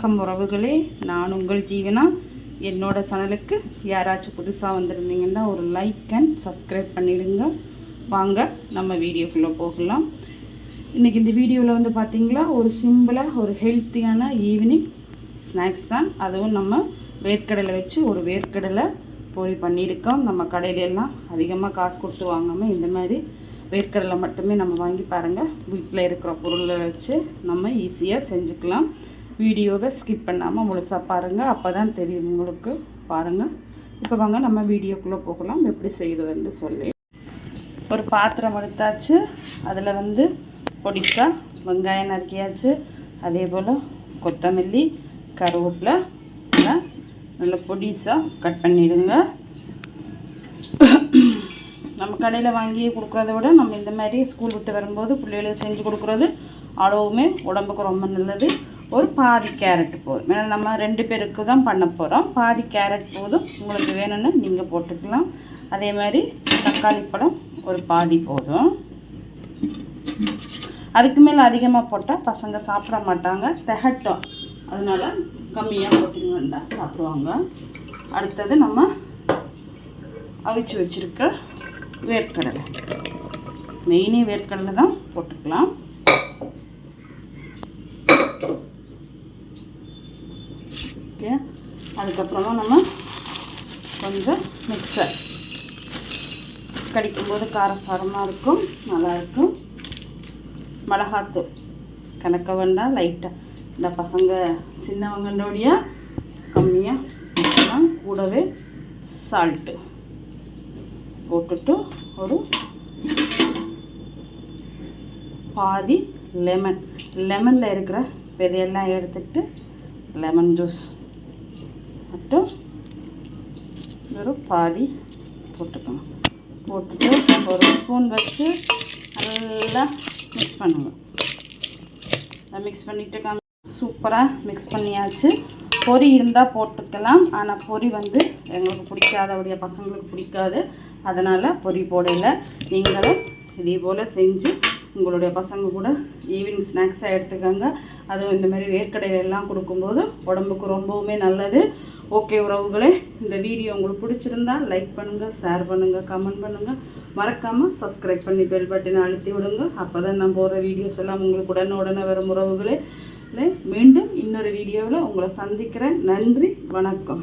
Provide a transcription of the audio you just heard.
வணக்கம் உறவுகளே. நான் உங்கள் ஜீவனா. என்னோட சேனலுக்கு யாராச்சும் புதுசாக வந்திருந்தீங்கன்னா ஒரு லைக் அண்ட் சப்ஸ்கிரைப் பண்ணிடுங்க. வாங்க நம்ம வீடியோக்குள்ளே போகலாம். இன்றைக்கி இந்த வீடியோவில் வந்து பார்த்திங்களா ஒரு சிம்பிளாக ஒரு ஹெல்த்தியான ஈவினிங் ஸ்நாக்ஸ் தான். அதுவும் நம்ம வேர்க்கடலை வச்சு ஒரு வேர்க்கடலை பொறி பண்ணியிருக்கோம். நம்ம கடையில எல்லாம் அதிகமாக காசு கொடுத்து வாங்காமல் இந்த மாதிரி வேர்க்கடலை மட்டுமே நம்ம வாங்கி பாருங்கள் வீட்டில் இருக்கிற பொருளை வச்சு நம்ம ஈஸியாக செஞ்சுக்கலாம். வீடியோவை ஸ்கிப் பண்ணாமல் முழுசாக பாருங்கள் அப்போ தான் தெரியும் உங்களுக்கு. பாருங்கள் இப்போ வாங்க நம்ம வீடியோக்குள்ளே போகலாம். எப்படி செய்கிறதுன்னு சொல்லி. ஒரு பாத்திரம் எடுத்தாச்சு. அதில் வந்து பொடிசா வெங்காயம் நறுக்கியாச்சு. அதே போல் கொத்தமல்லி கருவேப்பிலை எல்லாம் நல்ல பொடிசாக கட் பண்ணிவிடுங்க நம்ம கடையில் வாங்கி கொடுக்குறத விட நம்ம இந்த மாதிரி ஸ்கூல் விட்டு வரும்போது பிள்ளைகளுக்கு செஞ்சு கொடுக்குறது அளவுமே உடம்புக்கு ரொம்ப நல்லது. ஒரு பாதி கேரட் போதும். ஏன்னா நம்ம ரெண்டு பேருக்கு தான் பண்ண போகிறோம் பாதி கேரட் போதும். உங்களுக்கு வேணும்னு நீங்கள் போட்டுக்கலாம். அதே மாதிரி தக்காளி பழம் ஒரு பாதி போதும். அதுக்கு மேலே அதிகமாக போட்டால் பசங்க சாப்பிட மாட்டாங்க. திகட்டும். அதனால் கம்மியாக போட்டிங்கன்னா சாப்பிடுவாங்க. அடுத்தது நம்ம அவிச்சு வச்சுருக்க வேர்க்கடலை. மெயினே வேர்க்கடலை தான் போட்டுக்கலாம். ஓகே. அதுக்கப்புறமா நம்ம கொஞ்சம் மிக்சர் கடிக்கும்போது காரசாரமாக இருக்கும் நல்லாயிருக்கும் மிளகாத்தூள். கணக்க வேண்டாம் லைட்டாக இந்த பசங்க சின்னவங்களோடைய கம்மியாக கூடவே சால்ட்டு போட்டுட்டு ஒரு பாதி லெமன் லெமனில் இருக்கிற விதையெல்லாம் எடுத்துக்கிட்டு லெமன் ஜூஸ் மட்டும் ஒரு பாதி போட்டுக்கணும். போட்டுட்டு ஒரு ஸ்பூன் வச்சு நல்லா மிக்ஸ் பண்ணுங்க மிக்ஸ் பண்ணிவிட்டு சூப்பராக மிக்ஸ் பண்ணியாச்சு. பொரி இருந்தால் போட்டுக்கலாம். ஆனால் பொரி வந்து எங்களுக்கு பிடிக்காதவுடைய பசங்களுக்கு பிடிக்காது. அதனால் பொரி போடல. நீங்களும் இதே போல் செஞ்சு உங்களுடைய பசங்க கூட ஈவினிங் ஸ்நாக்ஸாக எடுத்துக்கோங்க. அதுவும் இந்த மாதிரி வேர்க்கடையிலெல்லாம் கொடுக்கும்போது உடம்புக்கு ரொம்பவுமே நல்லது. ஓகே உறவுகளே இந்த வீடியோ உங்களுக்கு பிடிச்சிருந்தா லைக் பண்ணுங்கள் ஷேர் பண்ணுங்கள் கமெண்ட் பண்ணுங்கள் மறக்காமல் சப்ஸ்கிரைப் பண்ணி பெல் பட்டினை அழுத்தி விடுங்க. அப்போ தான் நான் போகிற வீடியோஸ் எல்லாம் உங்களுக்கு உடனே உடனே வரும் உறவுகளே. மீண்டும் இன்னொரு வீடியோவில் உங்களை சந்திக்கிறேன். நன்றி வணக்கம்.